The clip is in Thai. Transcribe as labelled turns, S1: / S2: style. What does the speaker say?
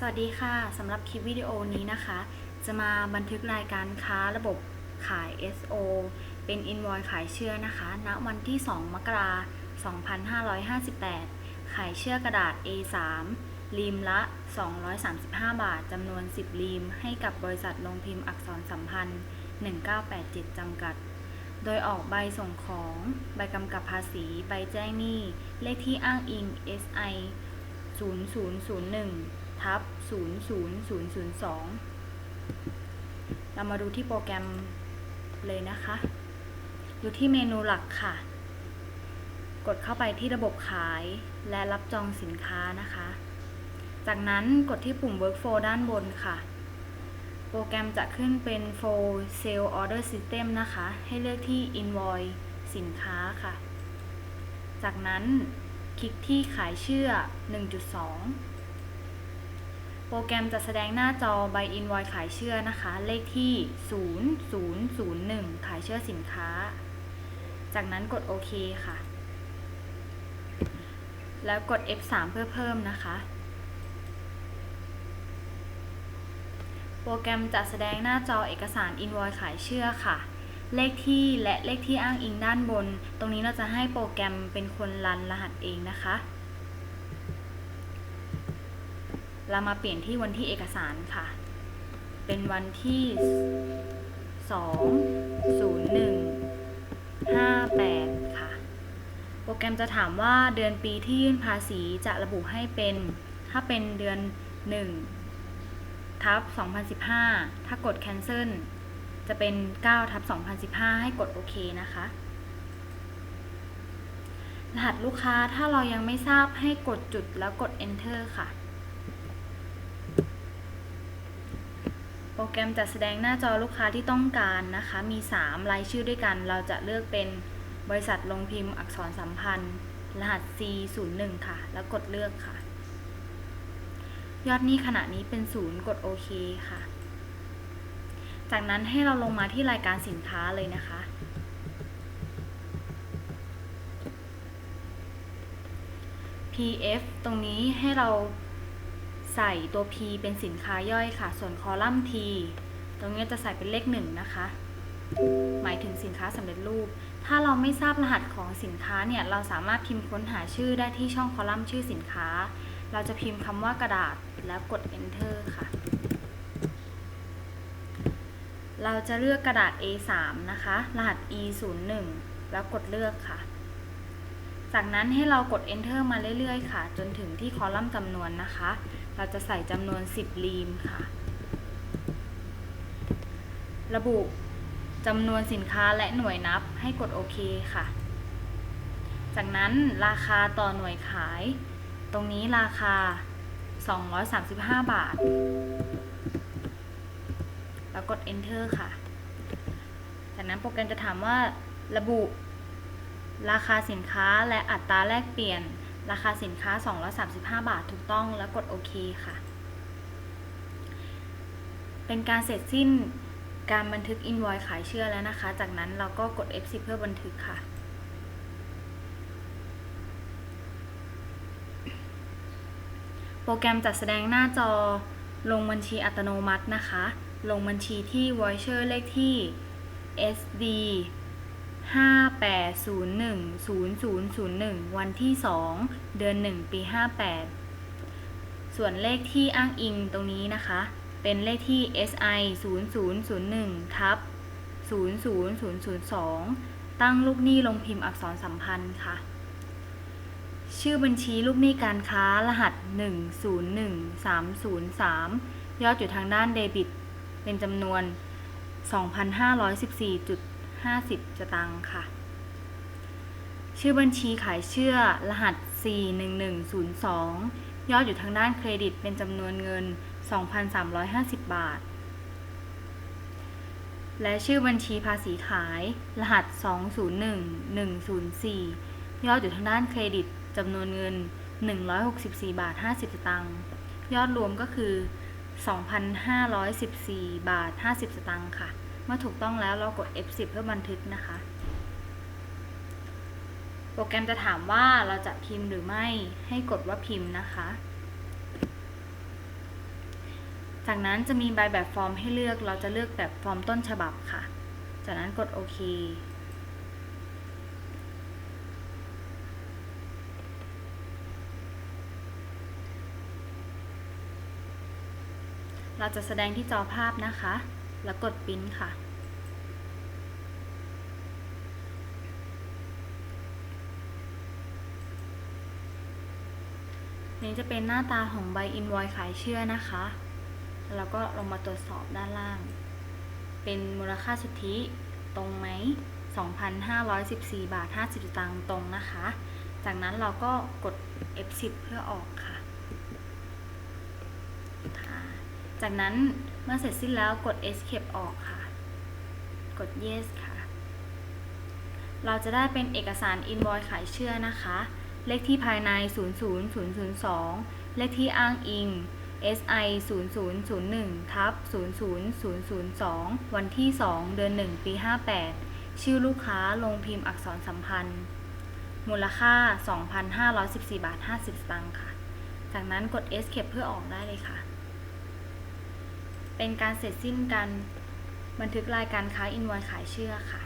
S1: สวัสดีค่ะสำหรับคลิปวิดีโอนี้นะคะ จะมาบันทึกรายการค้าระบบขาย SO เป็น Invoice ขายเชื่อนะคะ ณ วันที่ 2 มกราคม2558 ขายเชื่อกระดาษ A3 รีมละ 235 บาทจำนวน 10รีม ให้กับบริษัทโรงพิมพ์อักษรสัมพันธ์ 1987 จำกัด โดยออกใบส่งของ ใบกำกับภาษี ใบแจ้งหนี้ เลขที่อ้างอิง SI 0001 ทับ00002เรามาดูที่โปรแกรมเลยนะคะ อยู่ที่เมนูหลักค่ะ กดเข้าไปที่ระบบขายและรับจองสินค้านะคะ จากนั้นกดที่ปุ่ม Workflow ด้านบนค่ะ โปรแกรมจะขึ้นเป็น Flow Sale Order System นะคะ ให้เลือกที่ Invoice สินค้าค่ะ จากนั้นคลิกที่ขายเชื่อ 1.2 โปรแกรมจะแสดงหน้าจอใบ Invoice ขายเชื่อนะคะ เลขที่ 0001 ขายเชื่อสินค้า จากนั้นกดโอเคค่ะ แล้วกด F3 เพื่อเพิ่มนะคะ โปรแกรมจะแสดงหน้าจอเอกสาร Invoice ขายเชื่อค่ะ เลขที่และเลขที่อ้างอิงด้านบน ตรงนี้เราจะให้โปรแกรมเป็นคนรันรหัสเองนะคะ เรามาเปลี่ยนที่วันที่เอกสารค่ะ เป็นวันที่ 2 01 58 ค่ะ โปรแกรมจะถามว่าเดือนปีที่ยื่นภาษีจะระบุให้เป็น ถ้าเป็นเดือน 1 ทับ 2015 ถ้ากด cancel จะเป็น 9 ทับ 2015 ให้กดโอเคนะคะ รหัสลูกค้าถ้าเรายังไม่ทราบให้กดจุดแล้วกด enter ค่ะ โปรแกรมจะแสดงหน้าจอลูกค้าที่ต้องการนะคะ มี 3 รายชื่อด้วยกัน เราจะเลือกเป็นบริษัทลงพิมพ์อักษรสัมพันธ์ รหัส C01 ค่ะ แล้วกดเลือกค่ะ ยอดนี้ขณะนี้เป็น0กดโอเคค่ะ จากนั้นให้เราลงมาที่รายการสินค้าเลยนะคะ PF ตรงนี้ให้เรา ใส่ตัว P เป็นสินค้าย่อยค่ะ ส่วนคอลัมน์ T ตรงนี้จะใส่เป็นเลขหนึ่งนะคะ หมายถึงสินค้าสำเร็จรูป ถ้าเราไม่ทราบรหัสของสินค้าเนี่ย เราสามารถพิมพ์ค้นหาชื่อได้ที่ช่องคอลัมน์ชื่อสินค้า เราจะพิมพ์คำว่ากระดาษแล้วกด enter ค่ะ เราจะเลือกกระดาษ A3 นะคะ รหัส E01 แล้วกดเลือกค่ะ จากนั้นให้เรากด enter มาเรื่อยๆ ค่ะ จนถึงที่คอลัมน์จำนวนนะคะ เราจะใส่จำนวน 10 รีมค่ะ ระบุจำนวนสินค้าและหน่วยนับให้กดโอเคค่ะ จากนั้นราคาต่อหน่วยขาย ตรงนี้ราคา 235 บาท แล้วกด enter ค่ะ จากนั้นโปรแกรมจะถามว่าระบุ ราคาสินค้าและอัตราแลกเปลี่ยน ราคาสินค้า 235 บาทถูกต้องแล้วกดโอเคค่ะ เป็นการเสร็จสิ้นการบันทึก invoice ขายเชื่อแล้วนะคะ จากนั้นเราก็กด F10 เพื่อบันทึกค่ะโปรแกรมจัดแสดงหน้าจอลงบัญชีอัตโนมัตินะคะ ลงบัญชีที่ voucher เลขที่ SD 58010001 วันที่ 2 เดือน 1 ปี 58 ส่วนเลขที่อ้างอิงตรงนี้นะคะ เป็นเลขที่ SI 0001ทับ00002 ตั้งลูกหนี้ลงพิมพ์อักษรสัมพันธ์ค่ะ ชื่อบัญชีลูกหนี้การค้ารหัส 101303 ยอดอยู่ทางด้านเดบิต เป็นจำนวน 2,514. 50สตางค์ค่ะ ชื่อบัญชีขายเชื่อรหัส 41102 ยอดอยู่ทางด้านเครดิตเป็นจำนวนเงิน 2,350 บาท และชื่อบัญชีภาษีขาย รหัส 201104 ยอดอยู่ทางด้านเครดิตจำนวนเงิน 164 บาท 50 สตางค์ ยอดรวมก็คือ 2,514 บาท 50 สตางค์ค่ะ เมื่อถูกต้องแล้วเรากด F10 เพื่อบันทึกนะคะ โปรแกรมจะถามว่าเราจะพิมพ์หรือไม่ให้กดว่าพิมพ์นะคะ จากนั้นจะมีใบแบบฟอร์มให้เลือกเราจะเลือกแบบฟอร์มต้นฉบับค่ะ จากนั้นกดโอเคเราจะแสดงที่จอภาพนะคะ แล้วกดปริ้นค่ะ นี้จะเป็นหน้าตาของใบอินวอยขายเชื่อนะคะ แล้วก็ลงมาตรวจสอบด้านล่าง เป็นมูลค่าสุทธิตรงไหม 2,514 บาท 50 สตางค์ตรงนะคะ จากนั้นเราก็กด F10 เพื่อออกค่ะ จากนั้น เมื่อเสร็จสิ้นแล้วกด Escape ออกค่ะ กด Yes ค่ะ เราจะได้เป็นเอกสาร invoice ขายเชื่อนะคะ เลขที่ภายใน 00002 เลขที่อ้างอิง SI 0001ทับ00002 วันที่ 2 เดือน 1 ปี 58 ชื่อลูกค้าลงพิมพ์อักษรสัมพันธ์ มูลค่า 2,514 บาท 50สตางค์ค่ะ จากนั้นกด Escape เพื่อออกได้เลยค่ะ เป็นการเสร็จสิ้นการบันทึกรายการค้าอินวอยขายเชื่อค่ะ